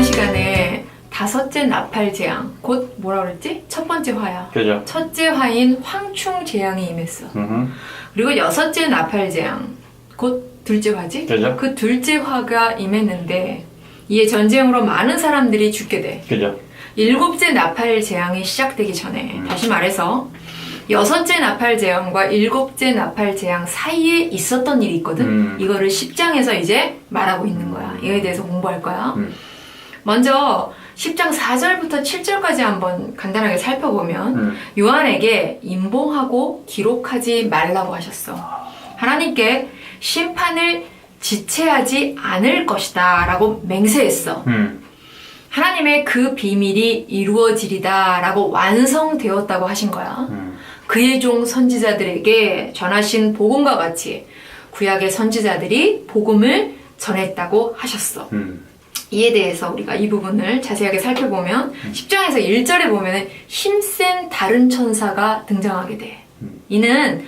지난 시간에 다섯째 나팔 재앙, 곧 뭐라 그랬지? 첫 번째 화야. 그죠? 첫째 화인 황충 재앙이 임했어. 음. 그리고 여섯째 나팔 재앙, 곧 둘째 화지? 그죠? 그 둘째 화가 임했는데 이에 전쟁으로 많은 사람들이 죽게 돼. 그죠? 일곱째 나팔 재앙이 시작되기 전에 음. 다시 말해서 여섯째 나팔 재앙과 일곱째 나팔 재앙 사이에 있었던 일이 있거든. 음. 이거를 10장에서 이제 말하고 있는 거야. 이거에 대해서 공부할 거야. 음. 먼저 10장 4절부터 7절까지 한번 간단하게 살펴보면 음. 요한에게 임봉하고 기록하지 말라고 하셨어. 하나님께 심판을 지체하지 않을 것이다 라고 맹세했어. 음. 하나님의 그 비밀이 이루어지리다 라고 완성되었다고 하신 거야. 음. 그의 종 선지자들에게 전하신 복음과 같이 구약의 선지자들이 복음을 전했다고 하셨어. 음. 이에 대해서 우리가 이 부분을 자세하게 살펴보면 10장에서 1절에 보면 힘센 다른 천사가 등장하게 돼. 이는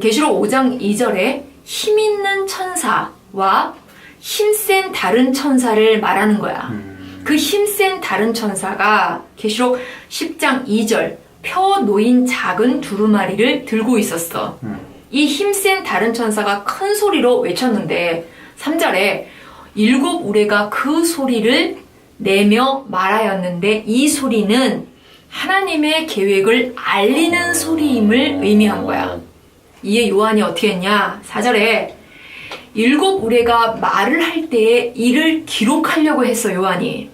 계시록 5장 2절에 힘 있는 천사와 힘센 다른 천사를 말하는 거야. 음. 그 힘센 다른 천사가 계시록 10장 2절 펴 놓인 작은 두루마리를 들고 있었어. 음. 이 힘센 다른 천사가 큰 소리로 외쳤는데 3절에 일곱 우레가 그 소리를 내며 말하였는데 이 소리는 하나님의 계획을 알리는 소리임을 의미한 거야. 이에 요한이 어떻게 했냐? 4절에 일곱 우레가 말을 할 때에 이를 기록하려고 했어, 요한이.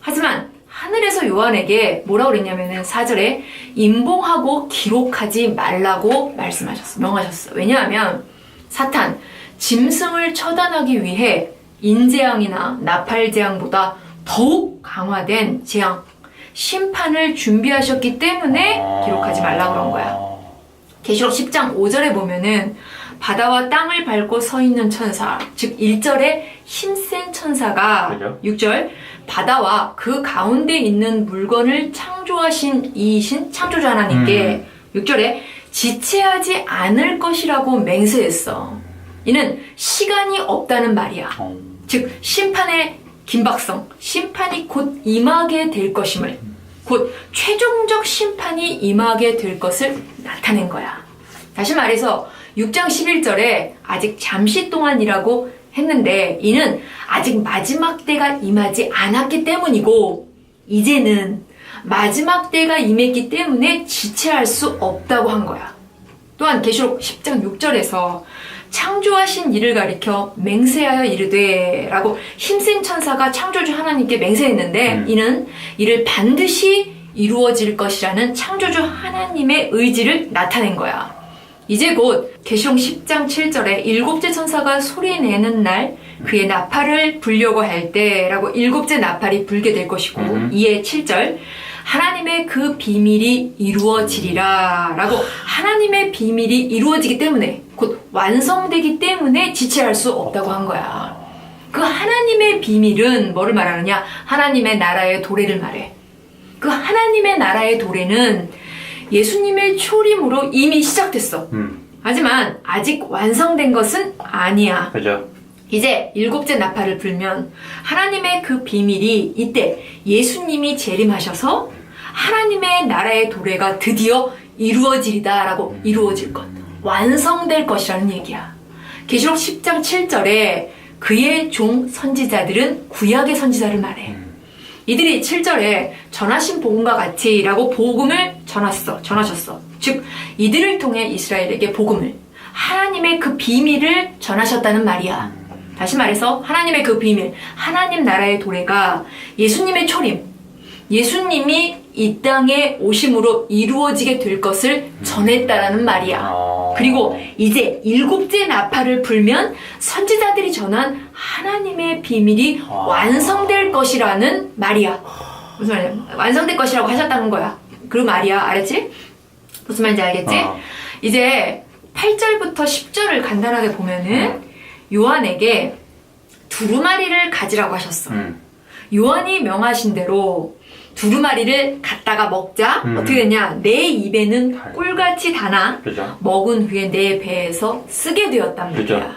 하지만 하늘에서 요한에게 뭐라고 그랬냐면은 4절에 임봉하고 기록하지 말라고 말씀하셨어. 명하셨어. 왜냐하면 사탄, 짐승을 처단하기 위해 인재앙이나 나팔재앙보다 더욱 강화된 재앙, 심판을 준비하셨기 때문에 기록하지 말라 그런 거야. 계시록 10장 5절에 보면은 바다와 땅을 밟고 서 있는 천사, 즉 1절에 힘센 천사가 그죠? 6절 바다와 그 가운데 있는 물건을 창조하신 이신 창조주 하나님께 6절에 지체하지 않을 것이라고 맹세했어. 이는 시간이 없다는 말이야. 어. 즉 심판의 긴박성, 심판이 곧 임하게 될 것임을, 곧 최종적 심판이 임하게 될 것을 나타낸 거야. 다시 말해서 6장 11절에 아직 잠시 동안이라고 했는데 이는 아직 마지막 때가 임하지 않았기 때문이고 이제는 마지막 때가 임했기 때문에 지체할 수 없다고 한 거야. 또한 계시록 10장 6절에서 창조하신 이를 가리켜 맹세하여 이르되 라고 힘센 천사가 창조주 하나님께 맹세했는데 음. 이는 이를 반드시 이루어질 것이라는 창조주 하나님의 의지를 나타낸 거야. 이제 곧 계시록 10장 7절에 일곱째 천사가 소리 내는 날 그의 나팔을 불려고 할 때라고 일곱째 나팔이 불게 될 것이고 음. 이에 7절 하나님의 그 비밀이 이루어지리라 라고 하나님의 비밀이 이루어지기 때문에 곧 완성되기 때문에 지체할 수 없다고 한 거야. 그 하나님의 비밀은 뭐를 말하느냐? 하나님의 나라의 도래를 말해. 그 하나님의 나라의 도래는 예수님의 초림으로 이미 시작됐어. 음. 하지만 아직 완성된 것은 아니야. 그죠? 이제 일곱째 나팔을 불면 하나님의 그 비밀이 이때 예수님이 재림하셔서 하나님의 나라의 도래가 드디어 이루어지리다라고 이루어질 것, 완성될 것이라는 얘기야. 계시록 10장 7절에 그의 종 선지자들은 구약의 선지자를 말해. 이들이 7절에 전하신 복음과 같이라고 복음을 전했어, 전하셨어. 즉, 이들을 통해 이스라엘에게 복음을, 하나님의 그 비밀을 전하셨다는 말이야. 다시 말해서 하나님의 그 비밀, 하나님 나라의 도래가 예수님의 초림, 예수님이 이 땅에 오심으로 이루어지게 될 것을 전했다라는 말이야. 어. 그리고 이제 일곱째 나팔을 불면 선지자들이 전한 하나님의 비밀이 아. 완성될 것이라는 말이야. 무슨 말이야? 완성될 것이라고 하셨다는 거야. 그 말이야. 알았지? 무슨 말인지 알겠지? 어. 이제 8절부터 10절을 간단하게 보면은 요한에게 두루마리를 가지라고 하셨어. 음. 요한이 명하신 대로 두루마리를 갖다가 먹자 음. 어떻게 되냐 내 입에는 꿀같이 다나 그죠? 먹은 후에 내 배에서 쓰게 되었단 말이야 그죠.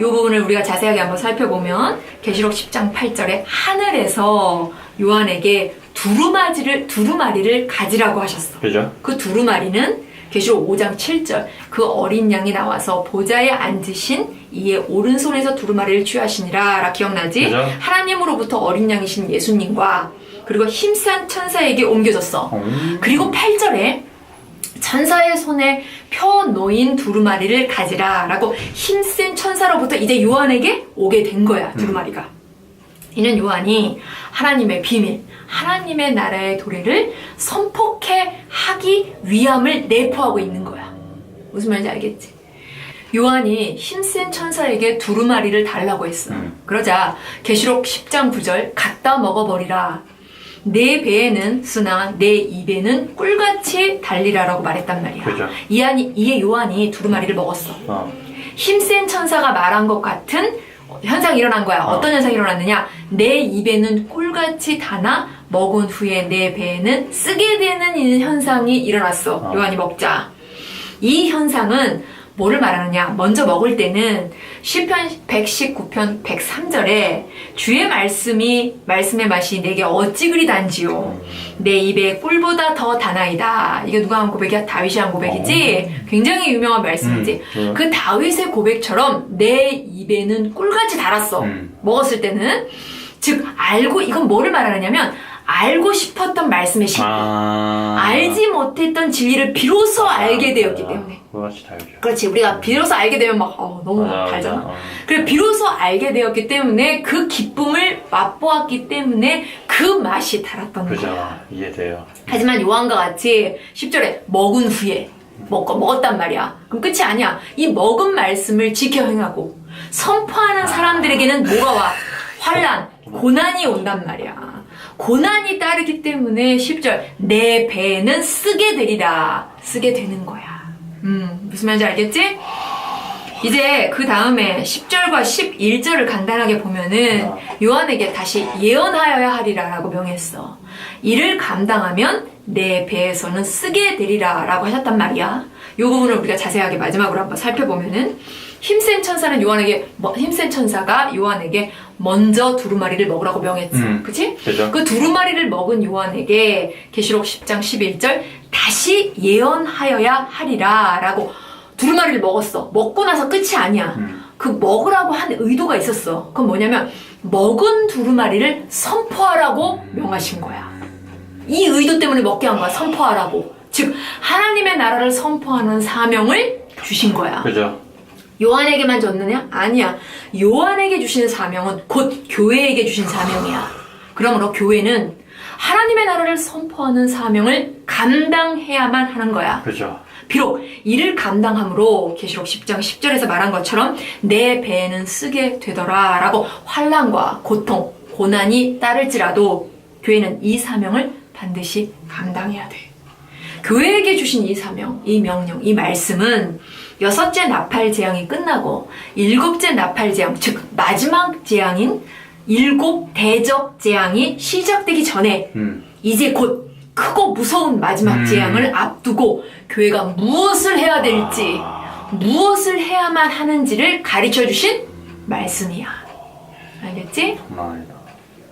이 부분을 우리가 자세하게 한번 살펴보면 계시록 10장 8절에 하늘에서 요한에게 두루마리를 두루마리를 가지라고 하셨어. 그죠? 그 두루마리는 계시록 5장 7절 그 어린 양이 나와서 보좌에 앉으신 이의 오른손에서 두루마리를 취하시니라 라 기억나지? 그죠. 하나님으로부터 어린 양이신 예수님과 그리고 힘센 천사에게 옮겨졌어. 음. 그리고 8절에 천사의 손에 펴 놓인 두루마리를 가지라 라고 힘센 천사로부터 이제 요한에게 오게 된 거야 두루마리가 이는 요한이 하나님의 비밀 하나님의 나라의 도래를 선포케 하기 위함을 내포하고 있는 거야 무슨 말인지 알겠지? 요한이 힘센 천사에게 두루마리를 달라고 했어 음. 그러자 계시록 10장 9절 갖다 먹어버리라 내 배에는 쓰나 내 입에는 꿀같이 달리라라고 말했단 말이야. 그죠. 이안이, 이에 요한이 두루마리를 먹었어. 어. 힘센 천사가 말한 것 같은 현상이 일어난 거야. 어. 어떤 현상이 일어났느냐? 내 입에는 꿀같이 다나 먹은 후에 내 배에는 쓰게 되는 이 현상이 일어났어. 어. 요한이 먹자. 이 현상은 뭐를 말하느냐? 먼저 먹을 때는 시편 119편 103절에 주의 말씀이 말씀의 맛이 내게 어찌 그리 단지요? 내 입에 꿀보다 더 다나이다. 이게 누가 한 고백이야? 다윗이 한 고백이지. 굉장히 유명한 말씀이지. 음, 그 다윗의 고백처럼 내 입에는 꿀같이 달았어. 음. 먹었을 때는 즉 알고 이건 뭐를 말하느냐면 알고 싶었던 말씀의 신 아. 알지 못했던 진리를 비로소 알게 되었기 때문에 그것이 달죠. 그렇지 우리가 비로소 알게 되면 막 어, 너무 막 달잖아 맞아. 어. 그래 비로소 알게 되었기 때문에 그 기쁨을 맛보았기 때문에 그 맛이 달았던 거야 그죠. 이해돼요. 하지만 요한과 같이 10절에 먹은 후에 먹고 먹었단 말이야. 그럼 끝이 아니야. 이 먹은 말씀을 지켜 행하고 선포하는 사람들에게는 뭐가 와? 환란, 고난이 온단 말이야. 고난이 따르기 때문에 10절 내 배에는 쓰게 되리라. 쓰게 되는 거야. 음, 무슨 말인지 알겠지? 이제 그 다음에 10절과 11절을 간단하게 보면은 요한에게 다시 예언하여야 하리라 라고 명했어. 이를 감당하면 내 배에서는 쓰게 되리라 라고 하셨단 말이야. 이 부분을 우리가 자세하게 마지막으로 한번 살펴보면은 힘센 천사는 요한에게 뭐- 힘센 천사가 요한에게 먼저 두루마리를 먹으라고 명했어. 음. 그치? 그죠. 그 두루마리를 먹은 요한에게 계시록 10장 11절 다시 예언하여야 하리라 라고 두루마리를 먹었어. 먹고 나서 끝이 아니야. 음. 그 먹으라고 한 의도가 있었어. 그건 뭐냐면 먹은 두루마리를 선포하라고 명하신 거야. 이 의도 때문에 먹게 한 거야. 선포하라고. 즉 하나님의 나라를 선포하는 사명을 주신 거야. 그죠. 요한에게만 줬느냐? 아니야. 요한에게 주신 사명은 곧 교회에게 주신 사명이야. 그러므로 교회는 하나님의 나라를 선포하는 사명을 감당해야만 하는 거야. 그죠. 비록 이를 감당함으로 계시록 10장 10절에서 말한 것처럼 내 배에는 쓰게 되더라 라고 환란과 고통, 고난이 따를지라도 교회는 이 사명을 반드시 감당해야 돼. 교회에게 주신 이 사명, 이 명령, 이 말씀은 여섯째 나팔 재앙이 끝나고 일곱째 나팔 재앙, 즉 마지막 재앙인 일곱 대적 재앙이 시작되기 전에 음. 이제 곧 크고 무서운 마지막 음. 재앙을 앞두고 교회가 무엇을 해야 될지 아. 무엇을 해야만 하는지를 가르쳐 주신 말씀이야. 알겠지? 정말